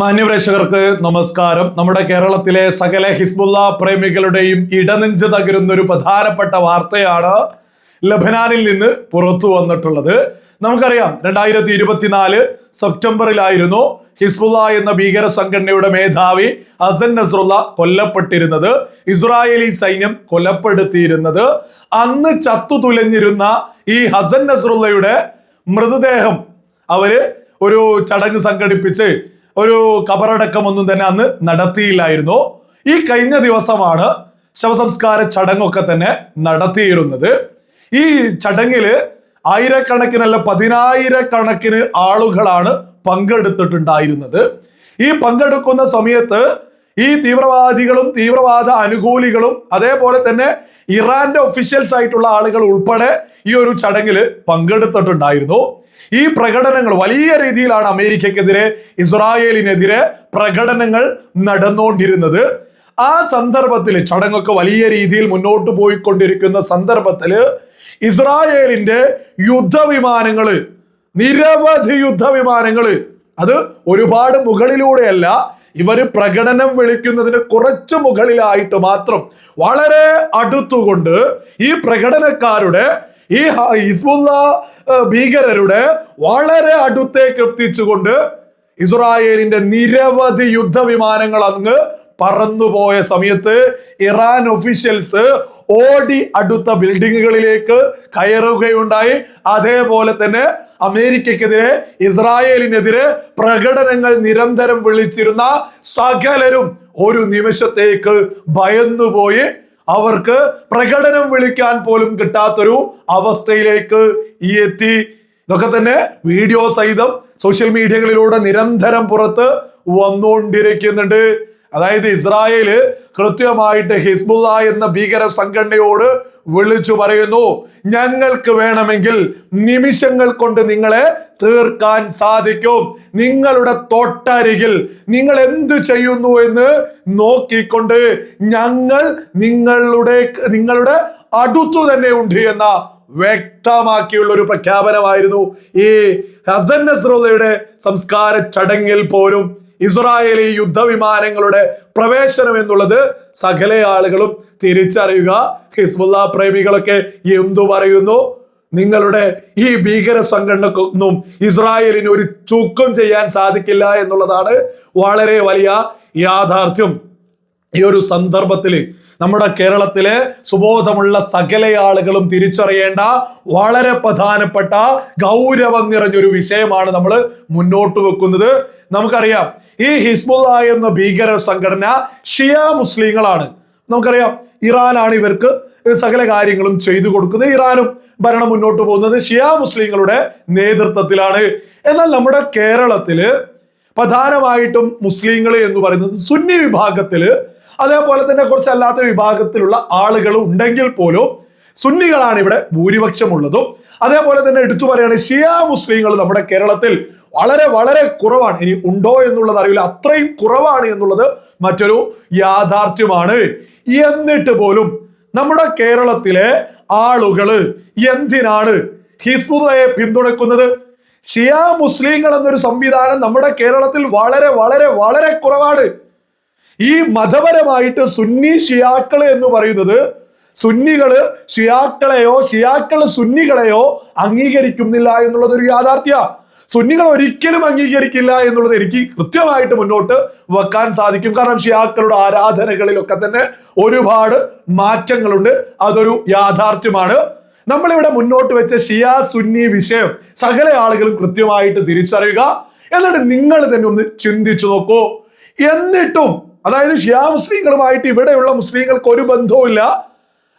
മാന്യപ്രേക്ഷകർക്ക് നമസ്കാരം. നമ്മുടെ കേരളത്തിലെ സകല ഹിസ്ബുല്ല പ്രേമികളുടെയും ഇടനെഞ്ച് തകരുന്ന ഒരു പ്രധാനപ്പെട്ട വാർത്തയാണ് ലബനാനിൽ നിന്ന് പുറത്തു വന്നിട്ടുള്ളത്. നമുക്കറിയാം രണ്ടായിരത്തി ഇരുപത്തിനാല് സെപ്റ്റംബറിലായിരുന്നു ഹിസ്ബുല്ല എന്ന ഭീകര സംഘടനയുടെ മേധാവി അസൻ നസ്രുള്ള കൊല്ലപ്പെട്ടിരുന്നത്. ഇസ്രായേലി സൈന്യം കൊലപ്പെടുത്തിയിരുന്നത്. അന്ന് ചത്തു തുലഞ്ഞിരുന്ന ഈ ഹസൻ നസ്രുള്ളയുടെ മൃതദേഹം അവർ ഒരു ചടങ്ങ് സംഘടിപ്പിച്ച് ഒരു കബറടക്കമൊന്നും തന്നെ അന്ന് നടത്തിയില്ലായിരുന്നു. ഈ കഴിഞ്ഞ ദിവസമാണ് ശവസംസ്കാര ചടങ്ങൊക്കെ തന്നെ നടത്തിയിരുന്നത്. ഈ ചടങ്ങിൽ ആയിരക്കണക്കിനല്ല പതിനായിരക്കണക്കിന് ആളുകളാണ് പങ്കെടുത്തിട്ടുണ്ടായിരുന്നത്. ഈ പങ്കെടുക്കുന്ന സമയത്ത് ഈ തീവ്രവാദികളും തീവ്രവാദ അനുകൂലികളും അതേപോലെ തന്നെ ഇറാന്റെ ഒഫീഷ്യൽസ് ആയിട്ടുള്ള ആളുകൾ ഉൾപ്പെടെ ഈ ഒരു ചടങ്ങിൽ പങ്കെടുത്തിട്ടുണ്ടായിരുന്നു. ഈ പ്രകടനങ്ങൾ വലിയ രീതിയിലാണ് അമേരിക്കക്കെതിരെ ഇസ്രായേലിനെതിരെ പ്രകടനങ്ങൾ നടന്നുകൊണ്ടിരുന്നത് ആ സന്ദർഭത്തിൽ ചടങ്ങൊക്കെ വലിയ രീതിയിൽ മുന്നോട്ട് പോയിക്കൊണ്ടിരിക്കുന്ന സന്ദർഭത്തിൽ ഇസ്രായേലിന്റെ യുദ്ധവിമാനങ്ങൾ നിരവധി യുദ്ധവിമാനങ്ങൾ അത് ഒരുപാട് മുകളിലൂടെയല്ല ഇവർ പ്രകടനം വിളിക്കുന്നതിന് കുറച്ച് മുകളിലായിട്ട് മാത്രം വളരെ അടുത്തുകൊണ്ട് ഈ പ്രകടനക്കാരുടെ ഈ ഹിസ്ബുല്ല ഭീകരരുടെ വളരെ അടുത്തേക്ക് എത്തിച്ചുകൊണ്ട് ഇസ്രായേലിന്റെ നിരവധി യുദ്ധവിമാനങ്ങൾ അങ്ങ് പറന്നുപോയ സമയത്ത് ഇറാൻ ഒഫീഷ്യൽസ് ഓടി അടുത്ത ബിൽഡിങ്ങുകളിലേക്ക് കയറുകയുണ്ടായി. അതേപോലെ തന്നെ അമേരിക്കക്കെതിരെ ഇസ്രായേലിനെതിരെ പ്രകടനങ്ങൾ നിരന്തരം വിളിച്ചിരുന്ന സകലരും ഒരു നിമിഷത്തേക്ക് ഭയന്നുപോയി. അവർക്ക് പ്രകടനം വിളിക്കാൻ പോലും കിട്ടാത്തൊരു അവസ്ഥയിലേക്ക് ഈ എത്തി. ഇതൊക്കെ തന്നെ വീഡിയോ സഹിതം സോഷ്യൽ മീഡിയകളിലൂടെ നിരന്തരം പുറത്ത് വന്നുകൊണ്ടിരിക്കുന്നുണ്ട്. അതായത് ഇസ്രായേൽ കൃത്യമായിട്ട് ഹിസ്ബുള്ള എന്ന ഭീകര സംഘടനയോട് വിളിച്ചു പറയുന്നു. ഞങ്ങൾക്ക് വേണമെങ്കിൽ നിമിഷങ്ങൾ കൊണ്ട് നിങ്ങളെ തീർക്കാൻ സാധിക്കും. നിങ്ങളുടെ തൊട്ടരികിൽ നിങ്ങൾ എന്ത് ചെയ്യുന്നു എന്ന് നോക്കിക്കൊണ്ട് ഞങ്ങൾ നിങ്ങളുടെ നിങ്ങളുടെ അടുത്തു തന്നെ ഉണ്ട് എന്ന വ്യക്തമാക്കിയുള്ള ഒരു പ്രഖ്യാപനമായിരുന്നു ഈ ഹസൻ നസ്രുള്ളയുടെ സംസ്കാര ചടങ്ങിൽ പോലും. ഇസ്രായേലി യുദ്ധവിമാനങ്ങളുടെ പ്രവേശനം എന്നുള്ളത് സകല ആളുകളും തിരിച്ചറിയുക. ഹിസ്ബുല്ല പ്രേമികളൊക്കെ എന്തു പറയുന്നു? നിങ്ങളുടെ ഈ ഭീകര സംഘടനക്കൊന്നും ഇസ്രായേലിന് ഒരു ചുക്കും ചെയ്യാൻ സാധിക്കില്ല എന്നുള്ളതാണ് വളരെ വലിയ യാഥാർത്ഥ്യം. ഈ ഒരു സന്ദർഭത്തിൽ നമ്മുടെ കേരളത്തിലെ സുബോധമുള്ള സകല ആളുകളും തിരിച്ചറിയേണ്ട വളരെ പ്രധാനപ്പെട്ട ഗൗരവം നിറഞ്ഞൊരു വിഷയമാണ് നമ്മൾ മുന്നോട്ട് വെക്കുന്നത്. നമുക്കറിയാം ഈ ഹിസ്ബുള്ള എന്ന ഭീകര സംഘടന ഷിയ മുസ്ലിങ്ങളാണ്. നമുക്കറിയാം ഇറാനാണ് ഇവർക്ക് സകല കാര്യങ്ങളും ചെയ്തു കൊടുക്കുന്നത്. ഇറാനും ഭരണം മുന്നോട്ട് പോകുന്നത് ഷിയ മുസ്ലിങ്ങളുടെ നേതൃത്വത്തിലാണ്. എന്നാൽ നമ്മുടെ കേരളത്തിൽ പ്രധാനമായിട്ടും മുസ്ലിങ്ങൾ എന്ന് പറയുന്നത് സുന്നി വിഭാഗത്തിൽ അതേപോലെ തന്നെ കുറച്ച് അല്ലാത്ത വിഭാഗത്തിലുള്ള ആളുകൾ ഉണ്ടെങ്കിൽ പോലും സുന്നികളാണ് ഇവിടെ ഭൂരിപക്ഷമുള്ളതും. അതേപോലെ തന്നെ എടുത്തു പറയുകയാണെങ്കിൽ ഷിയ മുസ്ലിങ്ങൾ നമ്മുടെ കേരളത്തിൽ വളരെ വളരെ കുറവാണ്. ഇനി ഉണ്ടോ എന്നുള്ളത് അറിയില്ല. അത്രയും കുറവാണ് എന്നുള്ളത് മറ്റൊരു യാഥാർത്ഥ്യമാണ്. എന്നിട്ട് പോലും നമ്മുടെ കേരളത്തിലെ ആളുകൾ എന്തിനാണ് ഹിസ്ബുദയെ പിന്തുണക്കുന്നത്? ഷിയാ മുസ്ലിങ്ങൾ എന്നൊരു സംവിധാനം നമ്മുടെ കേരളത്തിൽ വളരെ വളരെ വളരെ കുറവാണ്. ഈ മതപരമായിട്ട് സുന്നി ഷിയാക്കൾ എന്ന് പറയുന്നത് സുന്നികൾ ഷിയാക്കളെയോ ഷിയാക്കൾ സുന്നികളെയോ അംഗീകരിക്കുന്നില്ല എന്നുള്ളത് ഒരു യാഥാർത്ഥ്യ. സുന്നികൾ ഒരിക്കലും അംഗീകരിക്കില്ല എന്നുള്ളത് എനിക്ക് കൃത്യമായിട്ട് മുന്നോട്ട് വെക്കാൻ സാധിക്കും. കാരണം ഷിയാക്കളുടെ ആരാധനകളിലൊക്കെ തന്നെ ഒരുപാട് മാറ്റങ്ങളുണ്ട്. അതൊരു യാഥാർത്ഥ്യമാണ്. നമ്മളിവിടെ മുന്നോട്ട് വെച്ച ഷിയ സുന്നി വിഷയം സകല ആളുകളും കൃത്യമായിട്ട് തിരിച്ചറിയുക. എന്നിട്ട് നിങ്ങൾ തന്നെ ഒന്ന് ചിന്തിച്ചു നോക്കൂ. എന്നിട്ടും അതായത് ഷിയാ മുസ്ലിങ്ങളുമായിട്ട് ഇവിടെയുള്ള മുസ്ലിങ്ങൾക്ക് ഒരു ബന്ധവുമില്ല.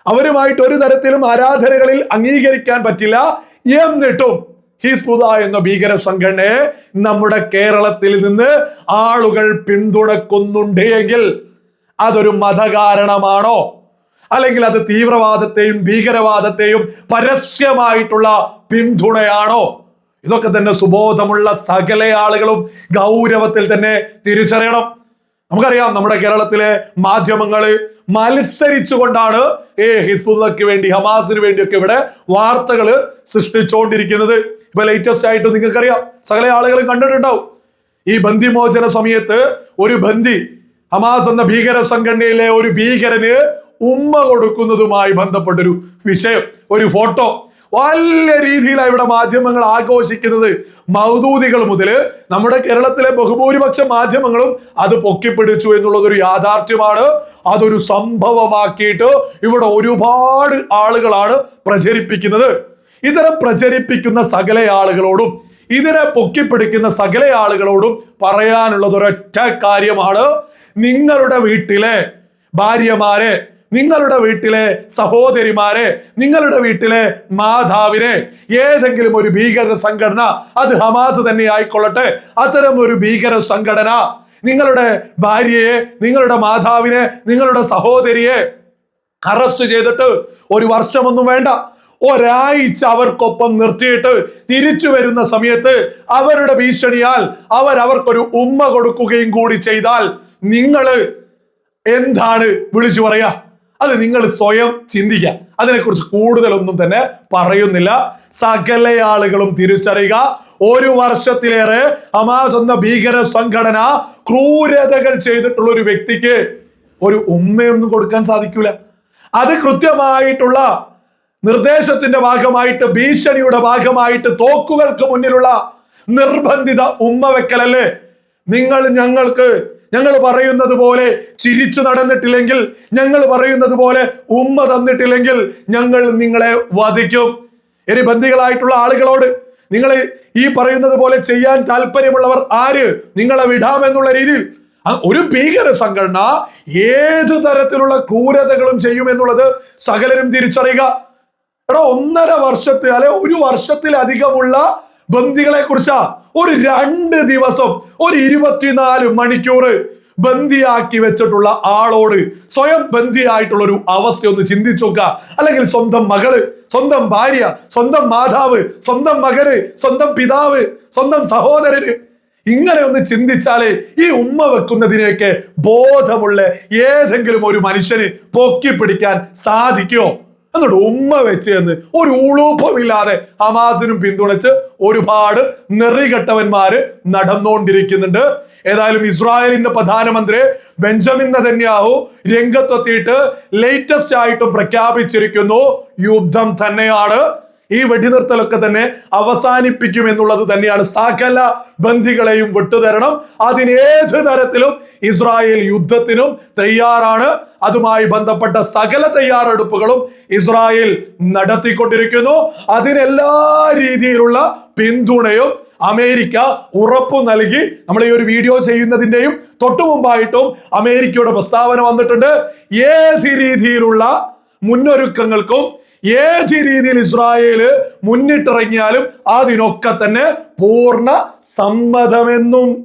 അവരുമായിട്ട് ഒരു തരത്തിലും ആരാധനകളിൽ അംഗീകരിക്കാൻ പറ്റില്ല. എന്നിട്ടും ഹിസ്ബുദ എന്ന ഭീകര സംഘടനയെ നമ്മുടെ കേരളത്തിൽ നിന്ന് ആളുകൾ പിന്തുണക്കുന്നുണ്ട് എങ്കിൽ അതൊരു മതകാരണമാണോ? അല്ലെങ്കിൽ അത് തീവ്രവാദത്തെയും ഭീകരവാദത്തെയും പരസ്യമായിട്ടുള്ള പിന്തുണയാണോ? ഇതൊക്കെ തന്നെ സുബോധമുള്ള സകല ആളുകളും ഗൗരവത്തിൽ തന്നെ തിരിച്ചറിയണം. നമുക്കറിയാം നമ്മുടെ കേരളത്തിലെ മാധ്യമങ്ങൾ മത്സരിച്ചുകൊണ്ടാണ് ഈ ഹിസ്ബുള്ളക്ക് വേണ്ടി ഹമാസിന് വേണ്ടിയൊക്കെ ഇവിടെ വാർത്തകൾ സൃഷ്ടിച്ചുകൊണ്ടിരിക്കുന്നത് ഇപ്പൊ ലേറ്റസ്റ്റ് ആയിട്ട് നിങ്ങൾക്കറിയാം സകല ആളുകളും കണ്ടിട്ടുണ്ടാവും. ഈ ബന്ദിമോചന സമയത്ത് ഒരു ബന്ദി ഹമാസ് എന്ന ഭീകര സംഘടനയിലെ ഒരു ഭീകരന് ഉമ്മ കൊടുക്കുന്നതുമായി ബന്ധപ്പെട്ടൊരു വിഷയം ഒരു ഫോട്ടോ. വലിയ രീതിയിലാണ് ഇവിടെ മാധ്യമങ്ങൾ ആഘോഷിക്കുന്നത്. മൗദൂദികൾ മുതൽ നമ്മുടെ കേരളത്തിലെ ബഹുഭൂരിപക്ഷ മാധ്യമങ്ങളും അത് പൊക്കിപ്പിടിച്ചു എന്നുള്ളത് ഒരു യാഥാർത്ഥ്യമാണ്. അതൊരു സംഭവമാക്കിയിട്ട് ഇവിടെ ഒരുപാട് ആളുകളാണ് പ്രചരിപ്പിക്കുന്നത്. ഇത്തരം പ്രചരിപ്പിക്കുന്ന സകല ആളുകളോടും ഇതിനെ പൊക്കിപ്പിടിക്കുന്ന സകല ആളുകളോടും പറയാനുള്ളത് ഒരൊറ്റ കാര്യമാണ് നിങ്ങളുടെ വീട്ടിലെ ഭാര്യമാരെ നിങ്ങളുടെ വീട്ടിലെ സഹോദരിമാരെ നിങ്ങളുടെ വീട്ടിലെ മാതാവിനെ ഏതെങ്കിലും ഒരു ഭീകര സംഘടന അത് ഹമാസ് തന്നെ ആയിക്കൊള്ളട്ടെ. അത്തരം ഒരു ഭീകര സംഘടന നിങ്ങളുടെ ഭാര്യയെ നിങ്ങളുടെ മാതാവിനെ നിങ്ങളുടെ സഹോദരിയെ അറസ്റ്റ് ചെയ്തിട്ട് ഒരു വർഷമൊന്നും വേണ്ട. ഒരാഴ്ച അവർക്കൊപ്പം നിർത്തിയിട്ട് തിരിച്ചു വരുന്ന സമയത്ത് അവരുടെ ഭീഷണിയാൽ അവർ അവർക്കൊരു ഉമ്മ കൊടുക്കുകയും കൂടി ചെയ്താൽ നിങ്ങൾ എന്താണ് വിളിച്ചു പറയാ? അത് നിങ്ങൾ സ്വയം ചിന്തിക്കുക. അതിനെക്കുറിച്ച് കൂടുതലൊന്നും തന്നെ പറയുന്നില്ല. സകല ആളുകളും തിരിച്ചറിയുക. ഒരു വർഷത്തിലേറെ ഹമാസ് എന്ന ഭീകര സംഘടന ക്രൂരതകൾ ചെയ്തിട്ടുള്ള ഒരു വ്യക്തിക്ക് ഒരു ഉമ്മയൊന്നും കൊടുക്കാൻ സാധിക്കൂല. അത് കൃത്യമായിട്ടുള്ള നിർദ്ദേശത്തിന്റെ ഭാഗമായിട്ട് ഭീഷണിയുടെ ഭാഗമായിട്ട് തോക്കുകൾക്ക് മുന്നിലുള്ള നിർബന്ധിത ഉമ്മ വെക്കലല്ലേ നിങ്ങൾ ഞങ്ങൾക്ക് ഞങ്ങൾ പറയുന്നത് പോലെ ചിരിച്ചു നടന്നിട്ടില്ലെങ്കിൽ ഞങ്ങൾ പറയുന്നത് പോലെ ഉമ്മ തന്നിട്ടില്ലെങ്കിൽ ഞങ്ങൾ നിങ്ങളെ വധിക്കും. ഇനി ബന്ധികളായിട്ടുള്ള ആളുകളോട് നിങ്ങൾ ഈ പറയുന്നത് പോലെ ചെയ്യാൻ താല്പര്യമുള്ളവർ ആര്? നിങ്ങളെ വിടാമെന്നുള്ള രീതിയിൽ. ഒരു ഭീകര സംഘടന ഏത് തരത്തിലുള്ള ക്രൂരതകളും ചെയ്യുമെന്നുള്ളത് സകലരും തിരിച്ചറിയുക. എടാ ഒന്നര വർഷത്തിൽ അല്ലെ ഒരു വർഷത്തിലധികമുള്ള ബന്ദികളെ കുറിച്ചാ ഒരു രണ്ട് ദിവസം ഒരു ഇരുപത്തിനാല് മണിക്കൂർ ബന്ദിയാക്കി വെച്ചിട്ടുള്ള ആളോട് സ്വയം ബന്ദിയായിട്ടുള്ള ഒരു അവസ്ഥ ഒന്ന് ചിന്തിച്ചു നോക്കുക. അല്ലെങ്കിൽ സ്വന്തം മകൾ സ്വന്തം ഭാര്യ സ്വന്തം മാതാവ് സ്വന്തം മകന് സ്വന്തം പിതാവ് സ്വന്തം സഹോദരന്. ഇങ്ങനെ ഒന്ന് ചിന്തിച്ചാലേ ഈ ഉമ്മ വെക്കുന്നതിനെയൊക്കെ ബോധമുള്ള ഏതെങ്കിലും ഒരു മനുഷ്യന് പൊക്കി പിടിക്കാൻ സാധിക്കുമോ എന്നിട്ട് ഉമ്മ വെച്ച് എന്ന് ഒരു ഉളൂപ്പമില്ലാതെ ഹമാസിനും പിന്തുണച്ച് ഒരുപാട് നെറികെട്ടവന്മാര് നടന്നുകൊണ്ടിരിക്കുന്നുണ്ട് ഏതായാലും ഇസ്രായേലിന്റെ പ്രധാനമന്ത്രി ബെഞ്ചമിൻ നതന്യാഹു രംഗത്തെത്തിയിട്ട് ലേറ്റസ്റ്റ് ആയിട്ടും പ്രഖ്യാപിച്ചിരിക്കുന്നു. യുദ്ധം തന്നെയാണ്. ഈ വെടിനിർത്തലൊക്കെ തന്നെ അവസാനിപ്പിക്കും എന്നുള്ളത് തന്നെയാണ്. സകല ബന്ധികളെയും വിട്ടുതരണം. അതിനേത് തരത്തിലും ഇസ്രായേൽ യുദ്ധത്തിനും തയ്യാറാണ്. അതുമായി ബന്ധപ്പെട്ട സകല തയ്യാറെടുപ്പുകളും ഇസ്രായേൽ നടത്തിക്കൊണ്ടിരിക്കുന്നു. അതിനെല്ലാ രീതിയിലുള്ള പിന്തുണയും അമേരിക്ക ഉറപ്പു നൽകി നമ്മൾ ഈ ഒരു വീഡിയോ ചെയ്യുന്നതിന്റെയും തൊട്ടു മുമ്പായിട്ടും അമേരിക്കയുടെ പ്രസ്താവന വന്നിട്ടുണ്ട്. ഏത് രീതിയിലുള്ള മുന്നൊരുക്കങ്ങൾക്കും ഏത് രീതിയിൽ ഇസ്രായേൽ മുന്നിട്ടിറങ്ങിയാലും അതിനൊക്കെ തന്നെ പൂർണ സമ്മതമെന്നും